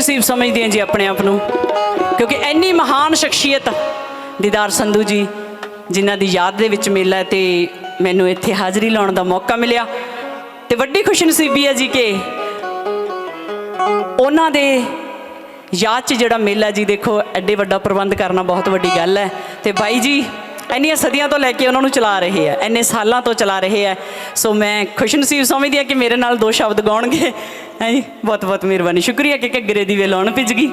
ਨਸੀਬ ਸਮਝਦੇ ਹਾਂ ਜੀ ਆਪਣੇ ਆਪ ਨੂੰ। ਕਿਉਂਕਿ ਇੰਨੀ ਮਹਾਨ ਸ਼ਖਸੀਅਤ ਦੀਦਾਰ ਸੰਧੂ ਜੀ, ਜਿਨ੍ਹਾਂ ਦੀ ਯਾਦ ਦੇ ਵਿੱਚ ਮੇਲਾ ਹੈ ਤੇ ਮੈਨੂੰ ਇੱਥੇ ਹਾਜ਼ਰੀ ਲਾਉਣ ਦਾ ਮੌਕਾ ਮਿਲਿਆ। ਤੇ ਵੱਡੀ ਖੁਸ਼ਨਸੀਬੀ ਹੈ ਜੀ ਕਿ ਉਹਨਾਂ ਦੇ ਯਾਦ 'ਚ ਜਿਹੜਾ ਮੇਲਾ ਜੀ, ਦੇਖੋ, ਐਡੇ ਵੱਡਾ ਪ੍ਰਬੰਧ ਕਰਨਾ ਬਹੁਤ ਵੱਡੀ ਗੱਲ ਹੈ। ਤੇ ਬਾਈ ਜੀ, ਇੰਨੀਆਂ ਸਦੀਆਂ ਤੋਂ ਲੈ ਕੇ ਉਹਨਾਂ ਨੂੰ ਚਲਾ ਰਹੇ ਆ, ਇੰਨੇ ਸਾਲਾਂ ਤੋਂ ਚਲਾ ਰਹੇ ਆ। ਸੋ ਮੈਂ ਖੁਸ਼ਨਸੀਬ ਸਮਝਦੀ ਹਾਂ ਕਿ ਮੇਰੇ ਨਾਲ ਦੋ ਸ਼ਬਦ ਗਾਉਣਗੇ। ਹੈ ਜੀ? ਬਹੁਤ ਬਹੁਤ ਮਿਹਰਬਾਨੀ। ਸ਼ੁਕਰੀਆ ਕਿ ਘੱਗਰੇ ਦੀ ਵੇ ਲਾਉਣ ਭਿੱਜ ਗਈ।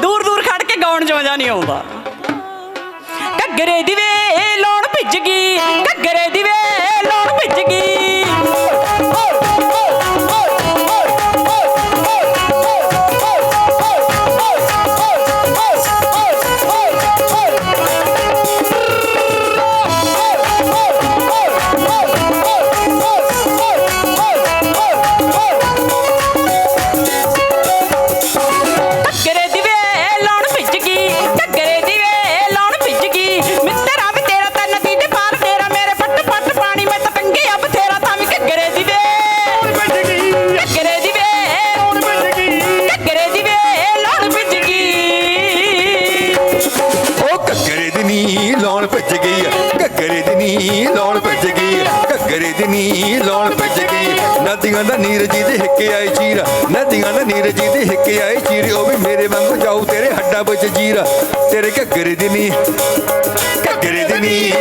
ਦੂਰ ਦੂਰ ਖੜ ਕੇ ਗਾਉਣ 'ਚ ਮਜ਼ਾ ਨਹੀਂ ਆਉਂਦਾ। ਘੱਗਰੇ ਦੀ ਵੇ ਲਾਉਣ ਭਿੱਜ ਗਈ। ਘੱਗਰੇ ਦੀ ਵੇ ਨੀ ਲਾਉਣ ਭੱਜ ਗਈ ਘੱਗਰੇ ਦੀ ਨੀ ਲਾਉਣ ਭੱਜ ਗਈ ਘੱਗਰੇ ਦੀ ਨੀ ਲਾਉਣ ਭੱਜ ਗਈ ਨਦੀਆਂ ਦਾ ਨੀਰ ਜੀ ਦੇ ਹਿੱਕੇ ਆਏ ਚੀਰ ਨਦੀਆਂ ਦਾ ਨੀਰ ਜੀ ਦੇ ਹਿੱਕੇ ਆਏ ਚੀਰ ਉਹ ਵੀ ਮੇਰੇ ਵਾਂਗੂ ਜਾਊ, ਤੇਰੇ ਹੱਡਾਂ ਵਿੱਚ ਜੀਰ ਤੇਰੇ ਘੱਗਰੇ ਦੀ ਨੀ ਘੱਗਰੇ ਦੀ ਨੀ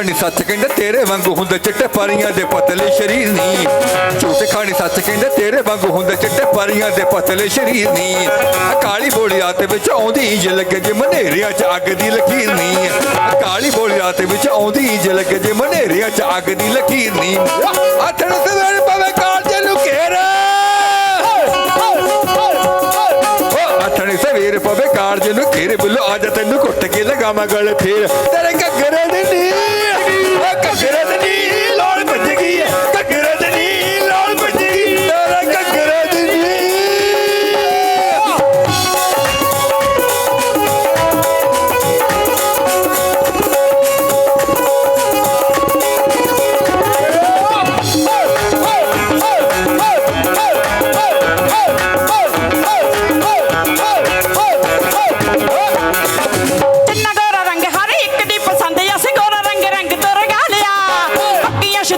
ਖਾਣੀ ਸੱਚ ਕਹਿੰਦੇ ਤੇਰੇ ਵਾਂਗੂ ਹੁੰਦੇ ਚਿੱਟੇ ਪਰੀਆਂ ਦੇ ਪਤਲੇ ਸ਼ਰੀਰ ਨੀ। ਝੂਠ ਖਾਣੀ ਸੱਚ ਕਹਿੰਦੇ ਤੇਰੇ ਵਾਂਗੂ ਹੁੰਦੇ ਚਿੱਟੇ ਪਰੀਆਂ ਦੇ ਪਤਲੇ ਸ਼ਰੀਰ ਨੀ। ਆਹ ਕਾਲੀ ਬੋਲੀ ਰਾਤ ਵਿੱਚ ਆਉਂਦੀ ਇੰਜ ਲੱਗੇ ਜੇ ਮਨੇਰਿਆਂ 'ਚ ਅੱਗ ਦੀ ਲਕੀਰ ਨੀ। ਆਹ ਕਾਲੀ ਬੋਲੀ ਰਾਤ ਵਿੱਚ ਆਉਂਦੀ ਇੰਜ ਲੱਗੇ ਜੇ ਮਨੇਰਿਆਂ 'ਚ ਅੱਗ ਦੀ ਲਕੀਰ ਨੀ। ਆਥਣ ਸਵੇਰ ਪਵੇ ਕਾਲਜੇ ਨੂੰ ਘੇਰ ਉਹ ਆਥਣੇ ਸਵੇਰ ਪਵੇ ਕਾਰਜ ਨੂੰ ਘੇਰੇ ਬੁੱਲੋ ਅੱਜ ਤੈਨੂੰ ਘੁੱਟ ਕੇ ਲਗਾਵਾਂ ਗਲ ਫੇਰ। ਤੇਰੇ ਘੱਗਰੇ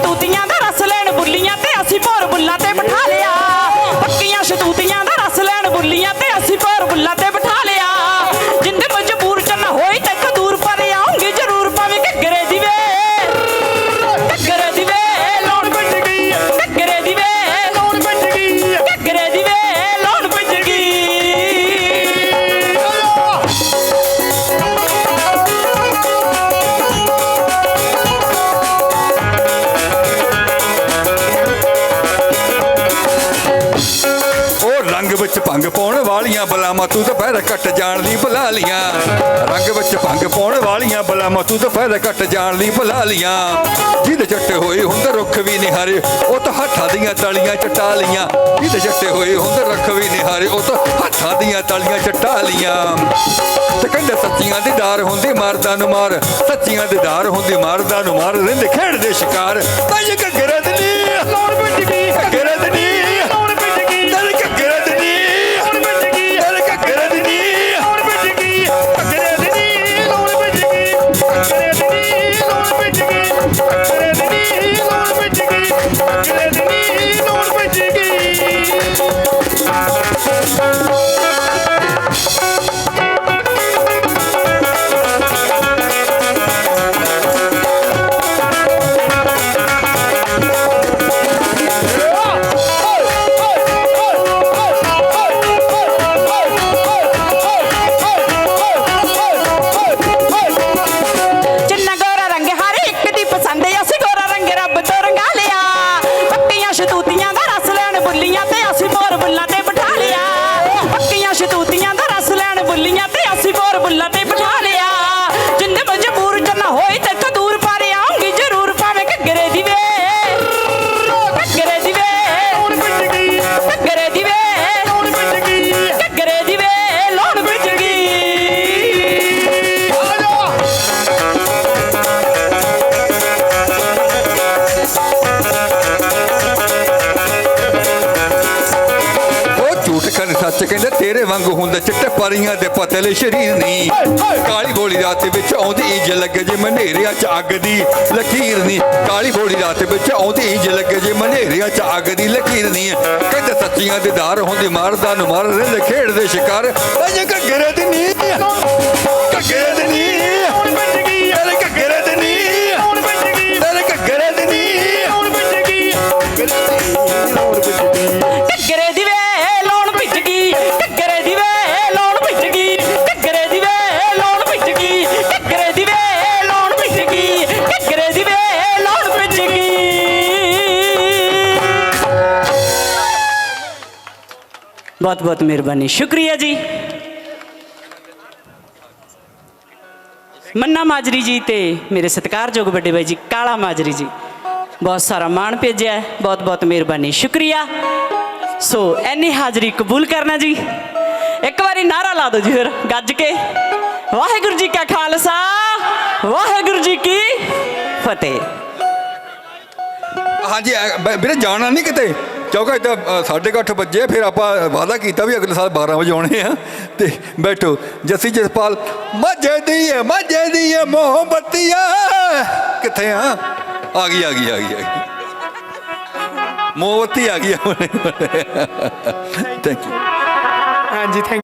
тут я ਭੰਗ ਪਾਉਣ ਵਾਲੀਆਂ ਬਲਾਵਾਂ ਤੂੰ ਤਾਂ ਪਹਿਰ ਕੱਟ ਜਾਣ ਦੀ ਬੁਲਾ ਲੀਆਂ ਰੰਗ ਵਿੱਚ ਭੰਗ ਪਾਉਣ ਵਾਲੀਆਂ ਬਲਾਵਾਂ ਤੂੰ ਤਾਂ ਪਹਿਰ ਕੱਟ ਜਾਣ ਦੀ ਬੁਲਾ ਲੀਆਂ ਜਿਹਦੇ ਚੱਟੇ ਹੋਏ ਹੁੰਦੇ ਰੁੱਖ ਵੀ ਨਿਹਾਰੇ ਉਹ ਤਾਂ ਹੱਥਾਂ ਦੀਆਂ ਤਲੀਆਂ ਚਟਾ ਲੀਆਂ ਜਿਹਦੇ ਚੱਟੇ ਹੋਏ ਹੁੰਦੇ ਰੁੱਖ ਵੀ ਨਿਹਾਰੇ ਉਹ ਤਾਂ ਹੱਥਾਂ ਦੀਆਂ ਤਲੀਆਂ ਚਟਾ ਲੀਆਂ ਤੇ ਕਹਿੰਦੇ ਸੱਚੀਆਂ ਦੀ ਡਾਰ ਹੁੰਦੀ ਮਾਰਦਾ ਨੂੰ ਮਾਰ, ਸੱਚੀਆਂ ਦੀ ਡਾਰ ਹੁੰਦੀ ਮਾਰਦਾ ਨੂੰ ਮਾਰ ਰਹਿੰਦੇ ਖੇਡਦੇ ਸ਼ਿਕਾਰ। ਤਾਈ ਘੱਗਰੇ ਦੇ ਸੱਚ ਕਹਿੰਦੇ ਤੇਰੇ ਵਾਂਗ ਹੁੰਦੇ ਚਿੱਟੇ ਪਰੀਆਂ ਦੇ ਪਤਲੇ ਸ਼ਰੀਰ ਨਹੀਂ। ਕਾਲੀ ਗੋਲੀ ਰਾਤ ਵਿੱਚ ਆਉਂਦੀ ਇੰਜ ਲੱਗੇ ਜੇ ਮਨੇਰਿਆਂ ਚ ਅੱਗ ਦੀ ਲਕੀਰ ਨਹੀਂ। ਕਾਲੀ ਗੋਲੀ ਰਾਤ ਵਿੱਚ ਆਉਂਦੀ ਇੰਜ ਲੱਗੇ ਜੇ ਮਨੇਰਿਆਂ ਚ ਅੱਗ ਦੀ ਲਕੀਰ ਨਹੀਂ। ਕਹਿੰਦੇ ਸੱਚੀਆਂ ਦੇ ਧਾਰ ਹੁੰਦੀ ਮਾਰਦਾ ਨੂੰ ਮਾਰ ਰਹਿੰਦੇ ਖੇਡਦੇ ਸ਼ਿਕਾਰ। ਅਜੇ ਘੱਗਰੇ ਦੀ ਨੀ ਘੱਗਰੇ ਦੀ ਨੀ ਬਹੁਤ ਬਹੁਤ ਮਿਹਰਬਾਨੀ ਸ਼ੁਕਰੀਆ ਜੀ ਮੰਨਾ ਮਾਜਰੀ ਜੀ ਤੇ ਮੇਰੇ ਸਤਿਕਾਰਯੋਗ ਵੱਡੇ ਬਾਈ ਜੀ ਕਾਲਾ ਮਾਜਰੀ ਜੀ ਬਹੁਤ ਸਾਰਾ ਮਾਣ ਭੇਜਿਆ ਬਹੁਤ ਬਹੁਤ ਮਿਹਰਬਾਨੀ ਸ਼ੁਕਰੀਆ ਸੋ ਐਨੀ ਹਾਜ਼ਰੀ ਕਬੂਲ ਕਰਨਾ ਜੀ ਇੱਕ ਵਾਰੀ ਨਾਰਾ ਲਾ ਦਿਓ ਜੀ ਫਿਰ ਗੱਜ ਕੇ ਵਾਹਿਗੁਰੂ ਜੀ ਕਾ ਖਾਲਸਾ ਵਾਹਿਗੁਰੂ ਜੀ ਕੀ ਫਤਿਹ ਹਾਂਜੀ ਵੀਰੇ ਜਾਣਾ ਨਹੀਂ ਕਿਤੇ ਕਿਉਂਕਿ ਤਾਂ ਅ, ਸਾਢੇ ਕੁ ਅੱਠ ਵਜੇ ਫਿਰ ਆਪਾਂ ਵਾਅਦਾ ਕੀਤਾ ਵੀ ਅਗਲੇ ਸਾਲ 12 ਵਜੇ ਆਉਣੇ ਆ। ਤੇ ਬੈਠੋ ਜੱਸੀ ਜਸਪਾਲ ਮੱਝੇ ਦੀ ਹੈ ਮੱਝੇ ਦੀ ਹੈ ਮੋਹਬਤੀਆ। ਕਿੱਥੇ ਆ? ਆ ਗਈ ਆ ਗਈ ਆ ਗਈ ਆ ਗਈ। ਮੋਹਬਤੀ ਆ ਗਈ ਥੈਂਕ ਯੂ ਹਾਂਜੀ ਥੈਂਕ